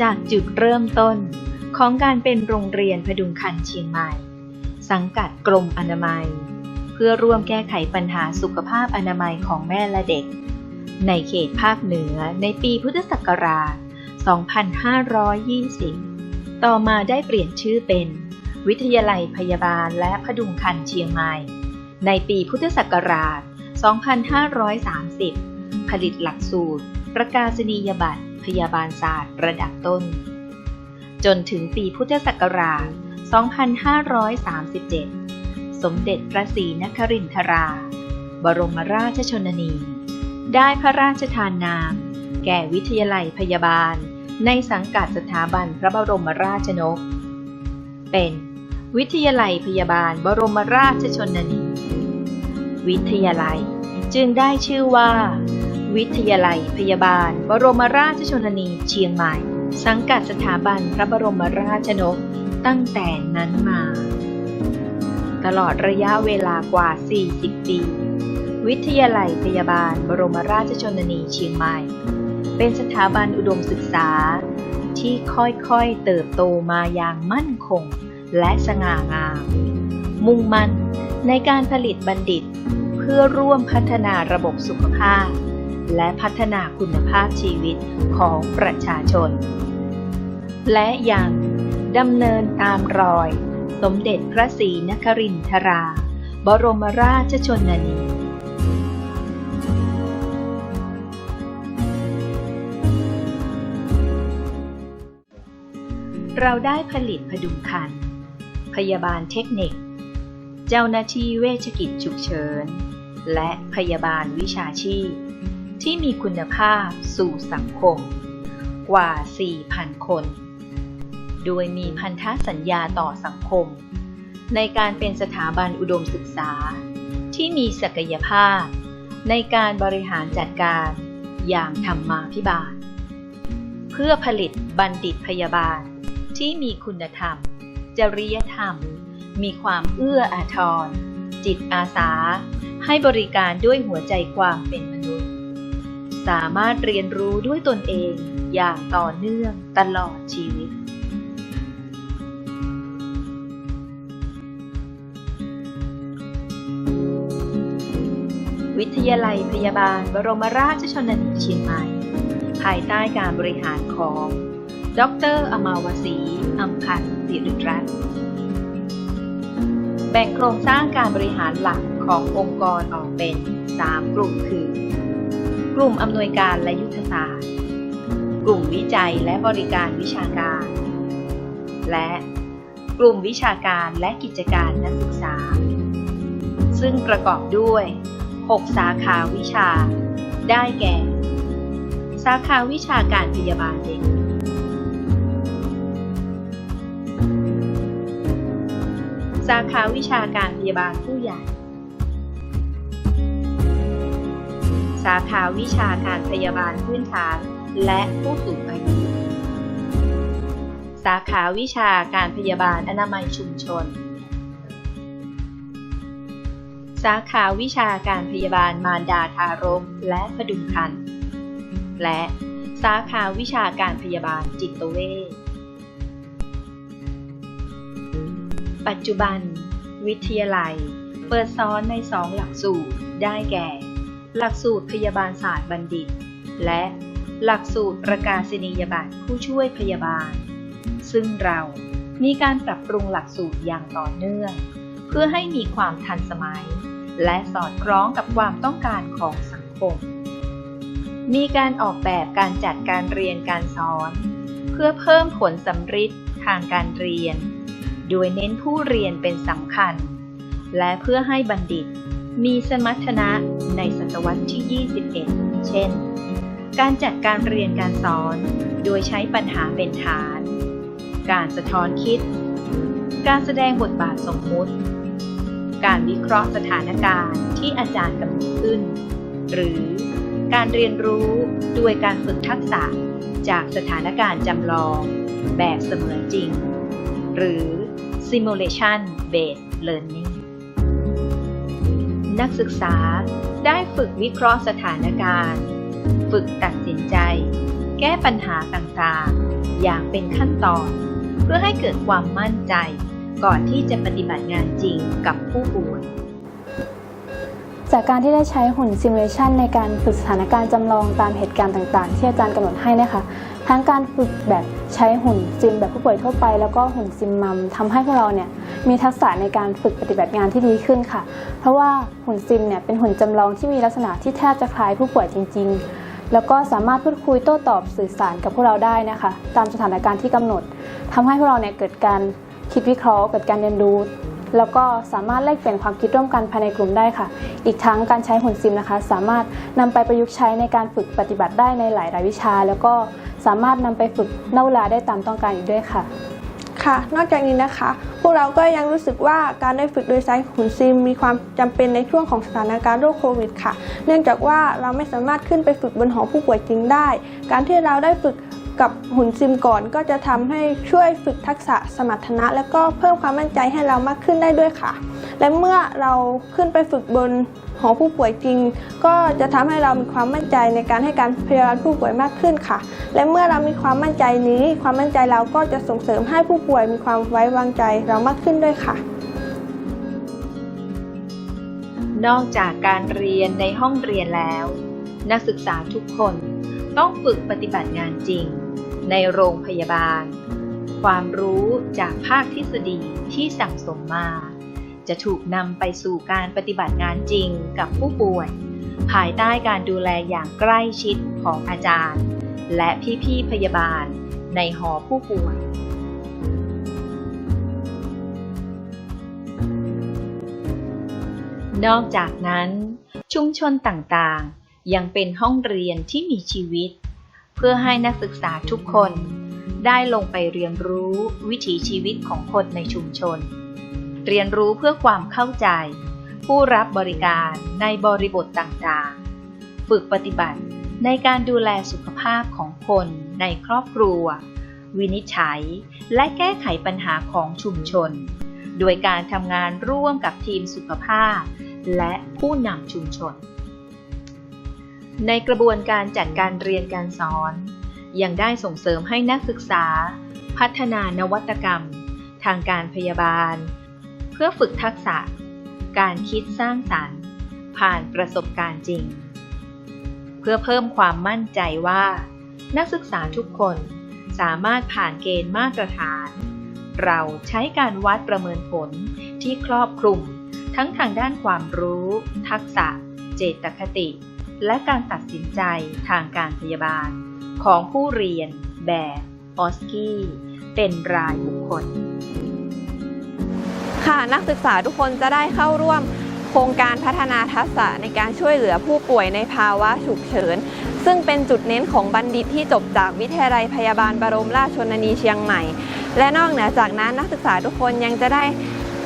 จากจุดเริ่มต้นของการเป็นโรงเรียนพดุงคันเชียงใหม่ สังกัดกรมอนามัย เพื่อร่วมแก้ไขปัญหาสุขภาพอนามัยของแม่และเด็ก ในเขตภาคเหนือในปีพุทธศักราช 2520 ต่อมาได้เปลี่ยนชื่อเป็น วิทยาลัยพยาบาลและพดุงคันเชียงใหม่ ในปีพุทธศักราช 2530 ผลิตหลักสูตร ประกาศนียบัตร พยาบาลศาสตร์ระดับต้น จนถึงปีพุทธศักราช 2537 สมเด็จพระศรีนครินทรา บรมราชชนนี ได้พระราชทานนาม แก่วิทยาลัยพยาบาล ในสังกัดสถาบันพระบรมราชนก เป็นวิทยาลัยพยาบาลบรมราชชนนี วิทยาลัยจึงได้ชื่อว่า วิทยาลัย พยาบาล บรมราชชนนีเชียงใหม่ สังกัดสถาบันพระบรมราชนกตั้งแต่นั้นมา ตลอดระยะเวลากว่า 40 ปี วิทยาลัยพยาบาล บรมราชชนนีเชียงใหม่ เป็นสถาบันอุดมศึกษา ที่ค่อยๆเติบโตมาอย่างมั่นคง และสง่างาม มุ่งมั่นในการผลิตบัณฑิต เพื่อร่วมพัฒนาระบบสุขภาพ และพัฒนาคุณภาพชีวิตของประชาชน และยังดำเนินตามรอย สมเด็จพระศรีนครินทรา บรมราชชนนีเราได้ผลิตพดุงคัน พยาบาลเทคนิค เจ้าหน้าที่เวชกิจฉุกเฉิน และพยาบาลวิชาชีพ ที่มีคุณภาพสู่สังคม กว่า 4,000 คน โดยมีพันธสัญญาต่อสังคม ในการเป็นสถาบันอุดมศึกษา ที่มีศักยภาพ ในการบริหารจัดการอย่างธรรมาภิบาล เพื่อผลิตบัณฑิตพยาบาล ที่มีคุณธรรม จริยธรรม มีความเอื้ออาทร จิตอาสา ให้บริการด้วยหัวใจความเป็นมนุษย์ สามารถเรียนรู้ด้วยตนเองอย่างต่อเนื่องตลอดชีวิต วิทยาลัยพยาบาลบรมราชชนนีเชียงใหม่ ภายใต้การบริหารของ ดรอมาวสีอัมพันธ์สิริรัตน์แบ่งโครงสร้างการบริหารหลักขององค์กรออกเป็น 3 กลุ่มคือ ลุ่มอำนวยการและยุทธศาสตร์ กลุ่มวิจัยและบริการวิชาการ และกลุ่มวิชาการและกิจการนักศึกษา ซึ่งประกอบด้วย 6 สาขาวิชา ได้แก่ สาขาวิชาการพยาบาลเด็กสาขาวิชาการพยาบาลผู้ใหญ่าขาวิชาการพยาบาลพื้นฐาน และผู้สูงอายุ สาขาวิชาการพยาบาลอนามัยชุมชน สาขาวิชาการพยาบาลมารดาทารกและพดุงครรภ์ และสาขาวิชาการพยาบาลจิตเวช ปัจจุบัน วิทยาลัย เปิดสอนในสองหลักสูตร ได้แก่ หลักสูตรพยาบาลศาสตร์บัณฑิต และหลักสูตรประกาศนียบัตรผู้ช่วยพยาบาล ซึ่งเรามีการปรับปรุงหลักสูตรอย่างต่อเนื่อง เพื่อให้มีความทันสมัย และสอดคล้องกับความต้องการของสังคม มีการออกแบบการจัดการเรียนการสอน เพื่อเพิ่มผลสำฤทธิ์ทางการเรียน โดยเน้นผู้เรียนเป็นสำคัญ และเพื่อให้บัณฑิต มีสมรรถนะในศตวรรษที่ 21 เช่น การจัดการเรียนการสอน โดยใช้ปัญหาเป็นฐาน การสะท้อนคิด การแสดงบทบาทสมมุติ การวิเคราะห์สถานการณ์ที่อาจารย์กำหนดขึ้น หรือการเรียนรู้ด้วยการฝึกทักษะจากสถานการณ์จำลอง แบบเสมือนจริง หรือ simulation based learning นักศึกษาได้ฝึกวิเคราะห์สถานการณ์ ฝึกตัดสินใจ แก้ปัญหาต่างๆ อย่างเป็นขั้นตอน เพื่อให้เกิดความมั่นใจ ก่อนที่จะปฏิบัติงานจริงกับผู้ป่วย จากการที่ได้ใช้หุ่นซิมูเลชันในการฝึกสถานการณ์จำลองตามเหตุการณ์ต่างๆ ที่อาจารย์กำหนดให้นะคะ ทั้งการฝึกแบบใช้หุ่นซิมแบบผู้ป่วยทั่วไป แล้วก็หุ่นซิมมัมทำให้พวกเราเนี่ยมีทักษะในการฝึกปฏิบัติงานที่ดีขึ้นค่ะ เพราะว่าหุ่นซิมเนี่ยเป็นหุ่นจำลองที่มีลักษณะที่แทบจะคล้ายผู้ป่วยจริง ๆ แล้วก็สามารถพูดคุยโต้ตอบสื่อสารกับพวกเราได้นะคะ ตามสถานการณ์ที่กำหนดทำให้พวกเราเนี่ยเกิดการคิดวิเคราะห์เกิดการเรียนรู้ แล้วก็สามารถแลกเปลี่ยนความคิดร่วมกันภายในกลุ่มได้ค่ะ อีกทั้งการใช้หุ่นซิมนะคะ สามารถนำไปประยุกต์ใช้ในการฝึกปฏิบัติได้ในหลายรายวิชา แล้วก็สามารถนำไปฝึกนอกเวลาได้ตามต้องการอีกด้วยค่ะค่ะ นอกจากนี้นะคะ พวกเราก็ยังรู้สึกว่าการได้ฝึกโดยใช้หุ่นซิม มีความจำเป็นในช่วงของสถานการณ์โรคโควิดค่ะ เนื่องจากว่าเราไม่สามารถขึ้นไปฝึกบนหอผู้ป่วยจริงได้ การที่เราได้ฝึก กับหุ่นซิมก่อนก็จะทำให้ช่วยฝึกทักษะสมรรถนะ และก็เพิ่มความมั่นใจให้เรามากขึ้นได้ด้วยค่ะ และเมื่อเราขึ้นไปฝึกบนหอผู้ป่วยจริง ก็จะทำให้เรามีความมั่นใจในการให้การพยาบาลผู้ป่วยมากขึ้นค่ะ และเมื่อเรามีความมั่นใจนี้ ความมั่นใจเราก็จะส่งเสริมให้ผู้ป่วยมีความไว้วางใจเรามากขึ้นด้วยค่ะนอกจากการเรียนในห้องเรียนแล้ว นักศึกษาทุกคน ต้องฝึกปฏิบัติงานจริง ในโรงพยาบาล ความรู้จากภาคทฤษฎีที่สั่งสมมา จะถูกนำไปสู่การปฏิบัติงานจริงกับผู้ป่วย ภายใต้การดูแลอย่างใกล้ชิดของอาจารย์ และพี่ๆพยาบาล ในหอผู้ป่วยนอกจากนั้น ชุมชนต่างๆ ยังเป็นห้องเรียนที่มีชีวิต เพื่อให้นักศึกษาทุกคน ได้ลงไปเรียนรู้วิถีชีวิตของคนในชุมชน เรียนรู้เพื่อความเข้าใจ ผู้รับบริการในบริบทต่างๆ ฝึกปฏิบัติในการดูแลสุขภาพของคนในครอบครัว วินิจฉัยและแก้ไขปัญหาของชุมชน โดยการทำงานร่วมกับทีมสุขภาพ และผู้นำชุมชน ในกระบวนการจัดการเรียนการสอน ยังได้ส่งเสริมให้นักศึกษา พัฒนานวัตกรรม ทางการพยาบาล เพื่อฝึกทักษะ การคิดสร้างสรรค์ ผ่านประสบการณ์จริง เพื่อเพิ่มความมั่นใจว่า นักศึกษาทุกคนสามารถผ่านเกณฑ์มาตรฐาน เราใช้การวัดประเมินผลที่ครอบคลุม ทั้งทางด้านความรู้ ทักษะ เจตคติ และการตัดสินใจทางการพยาบาล ของผู้เรียนแบบออสกี้ เป็นรายบุคคล ค่ะนักศึกษาทุกคนจะได้เข้าร่วมโครงการพัฒนาทักษะในการช่วยเหลือผู้ป่วยในภาวะฉุกเฉิน ซึ่งเป็นจุดเน้นของบัณฑิตที่จบจากวิทยาลัยพยาบาลบรมราชชนนีเชียงใหม่ และนอกเหนือจากนั้นนักศึกษาทุกคนยังจะได้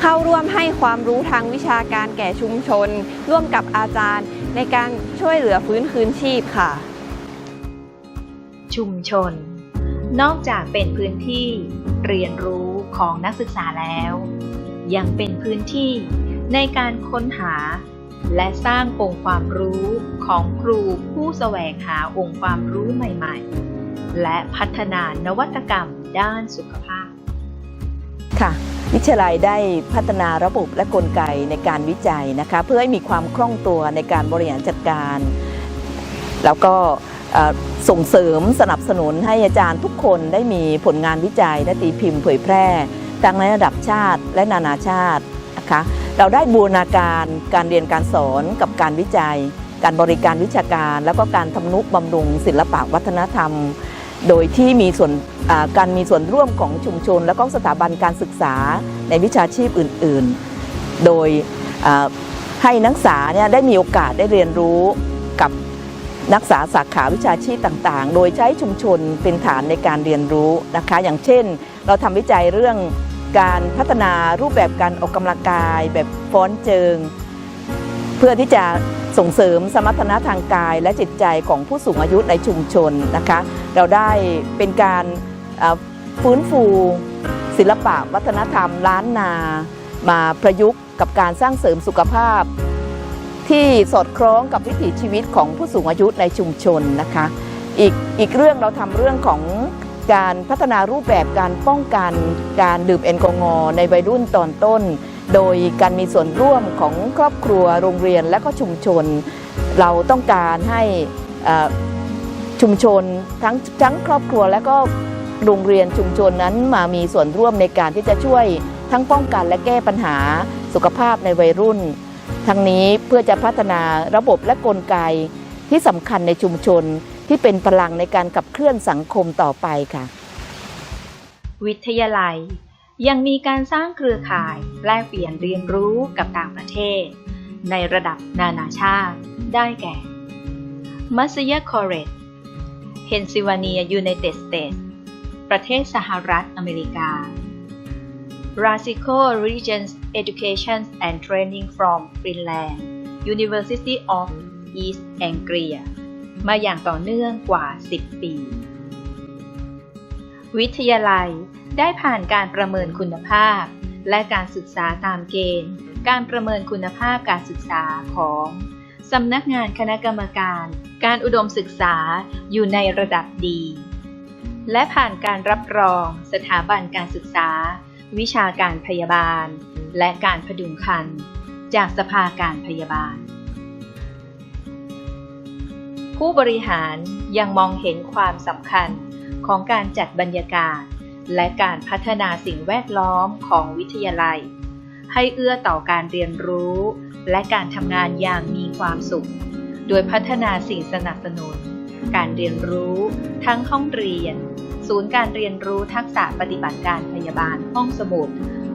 เข้าร่วมให้ความรู้ทางวิชาการแก่ชุมชน ร่วมกับอาจารย์ ในการช่วยเหลือฟื้นคืนชีพค่ะ ชุมชน นอกจากเป็นพื้นที่เรียนรู้ของนักศึกษาแล้ว ยังเป็นพื้นที่ในการค้นหา และสร้างองค์ความรู้ของครูผู้แสวงหาองค์ความรู้ใหม่ๆ และพัฒนานวัตกรรมด้านสุขภาพค่ะ วิทยาลัยได้พัฒนาระบบและกลไกในการวิจัยนะคะเพื่อให้มีความคล่องตัวในการบริหารจัดการ แล้วก็ส่งเสริมสนับสนุนให้อาจารย์ทุกคนได้มีผลงานวิจัยและตีพิมพ์เผยแพร่ทั้งในระดับชาติและนานาชาตินะคะเราได้บูรณาการการเรียนการสอนกับการวิจัย การบริการวิชาการ แล้วก็การทำนุบำรุงศิลปะวัฒนธรรม โดยที่มีส่วนการมีส่วนร่วมของชุมชน และก็สถาบันการศึกษาในวิชาชีพอื่น ๆ โดยให้นักศึกษาเนี่ยได้มีโอกาสได้เรียนรู้กับนักศึกษาสาขาวิชาชีพต่างๆ โดยใช้ชุมชนเป็นฐานในการเรียนรู้นะคะ อย่างเช่น เราทำวิจัยเรื่องการพัฒนารูปแบบการออกกำลังกาย แบบฟ้อนเจิง เพื่อที่จะส่งเสริมสมรรถนะทางกายและจิตใจของผู้สูงอายุในชุมชนนะคะ เราได้เป็นการฟื้นฟูศิลปะวัฒนธรรมล้านนา มาประยุกต์กับการสร้างเสริมสุขภาพ ที่สอดคล้องกับวิถีชีวิตของผู้สูงอายุในชุมชนนะคะ อีกอีกเรื่องเราทำเรื่องของการพัฒนารูปแบบการป้องกันการดื่มแอลกอฮอล์ในวัยรุ่นตอนต้น โดยการมีส่วนร่วมของครอบครัวโรงเรียนและก็ชุมชน เราต้องการให้ชุมชนทั้งทั้งครอบครัวและก็โรงเรียนชุมชนนั้นมามีส่วนร่วมในการที่จะช่วยทั้งป้องกันและแก้ปัญหาสุขภาพในวัยรุ่น ทั้งนี้เพื่อจะพัฒนาระบบและกลไกที่สำคัญในชุมชนที่เป็นพลังในการขับเคลื่อนสังคมต่อไปค่ะ วิทยาลัย ยังมีการสร้างเครือข่าย แลกเปลี่ยนเรียนรู้กับต่างประเทศ ในระดับนานาชาติ ได้แก่มัสย c คอร์เรตเพนซิลเวเนียยูไนเต็ดสเตทประเทศสหรัฐอเมริกา Rasico Regions Education and Training from Finland University of East Anglia มาอย่างต่อเนื่องกว่า 10 ปี วิทยาลัย ได้ผ่านการประเมินคุณภาพ และการศึกษาตามเกณฑ์ การประเมินคุณภาพการศึกษาของสำนักงานคณะกรรมการ การอุดมศึกษาอยู่ในระดับดี และผ่านการรับรอง สถาบันการศึกษา วิชาการพยาบาล และการพดุงครรภ์จากสภาการพยาบาล ผู้บริหารยังมองเห็นความสำคัญของการจัดบรรยากาศ และการพัฒนาสิ่งแวดล้อมของวิทยาลัย ให้เอื้อต่อการเรียนรู้ และการทำงานอย่างมีความสุข โดยพัฒนาสิ่งสนับสนุน การเรียนรู้ ทั้งห้องเรียน ศูนย์การเรียนรู้ทักษะปฏิบัติการพยาบาลห้องสมุด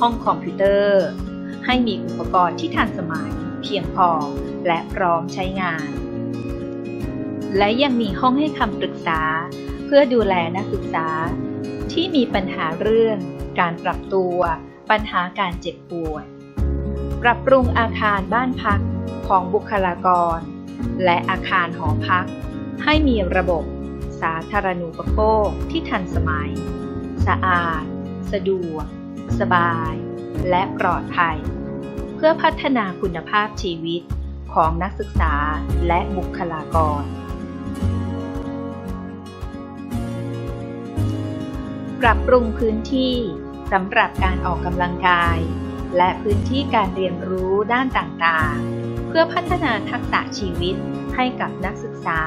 ห้องคอมพิวเตอร์ ให้มีอุปกรณ์ที่ทันสมัย เพียงพอและพร้อมใช้งาน และยังมีห้องให้คำปรึกษา เพื่อดูแลนักศึกษา ที่มีปัญหาเรื่อง การปรับตัว ปัญหาการเจ็บป่วย ปรับปรุงอาคารบ้านพักของบุคลากร และอาคารหอพัก ให้มีระบบ สาธารณูปโภคที่ทันสมัย สะอาด สะดวก สบาย และปลอดภัย เพื่อพัฒนาคุณภาพชีวิตของนักศึกษาและบุคลากร ปรับปรุงพื้นที่สำหรับการออกกำลังกาย และพื้นที่การเรียนรู้ด้านต่างๆ เพื่อพัฒนาทักษะชีวิตให้กับนักศึกษา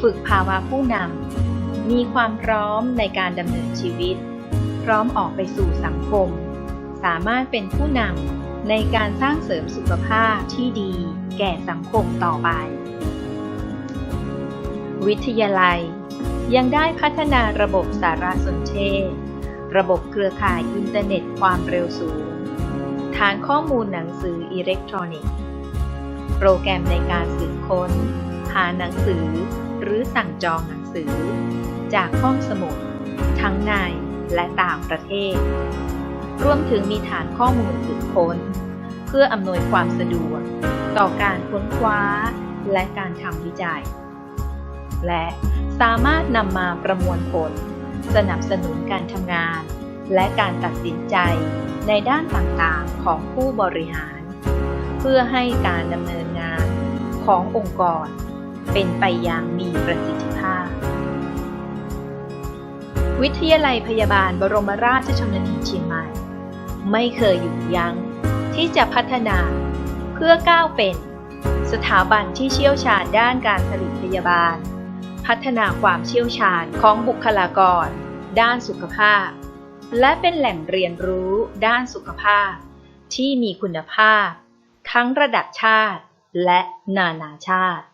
ฝึกภาวะผู้นำ มีความพร้อมในการดำเนินชีวิต พร้อมออกไปสู่สังคม สามารถเป็นผู้นำในการสร้างเสริมสุขภาพที่ดีแก่สังคมต่อไป วิทยาลัย ยังได้พัฒนาระบบสารสนเทศ ระบบเครือข่ายอินเทอร์เน็ตความเร็วสูง ฐานข้อมูลหนังสืออิเล็กทรอนิกส์ โปรแกรมในการสืบค้น หาหนังสือ หรือสั่งจองหนังสือ จากห้องสมุด ทั้งในและต่างประเทศ รวมถึงมีฐานข้อมูลสืบค้น เพื่ออำนวยความสะดวก ต่อการค้นคว้าและการทำวิจัย และสามารถนำมาประมวลผล สนับสนุนการทำงาน และการตัดสินใจในด้านต่างๆของผู้บริหาร เพื่อให้การดำเนินงานขององค์กร เป็นไปอย่างมีประสิทธิภาพ วิทยาลัยพยาบาลบรมราชชนนีเชียงใหม่ ไม่เคยหยุดยั้งที่จะพัฒนาเพื่อก้าวเป็น สถาบันที่เชี่ยวชาญด้านการผลิตพยาบาล พัฒนาความเชี่ยวชาญของบุคลากร ด้านสุขภาพ และเป็นแหล่งเรียนรู้ด้านสุขภาพ ที่มีคุณภาพ ทั้งระดับชาติและนานาชาติ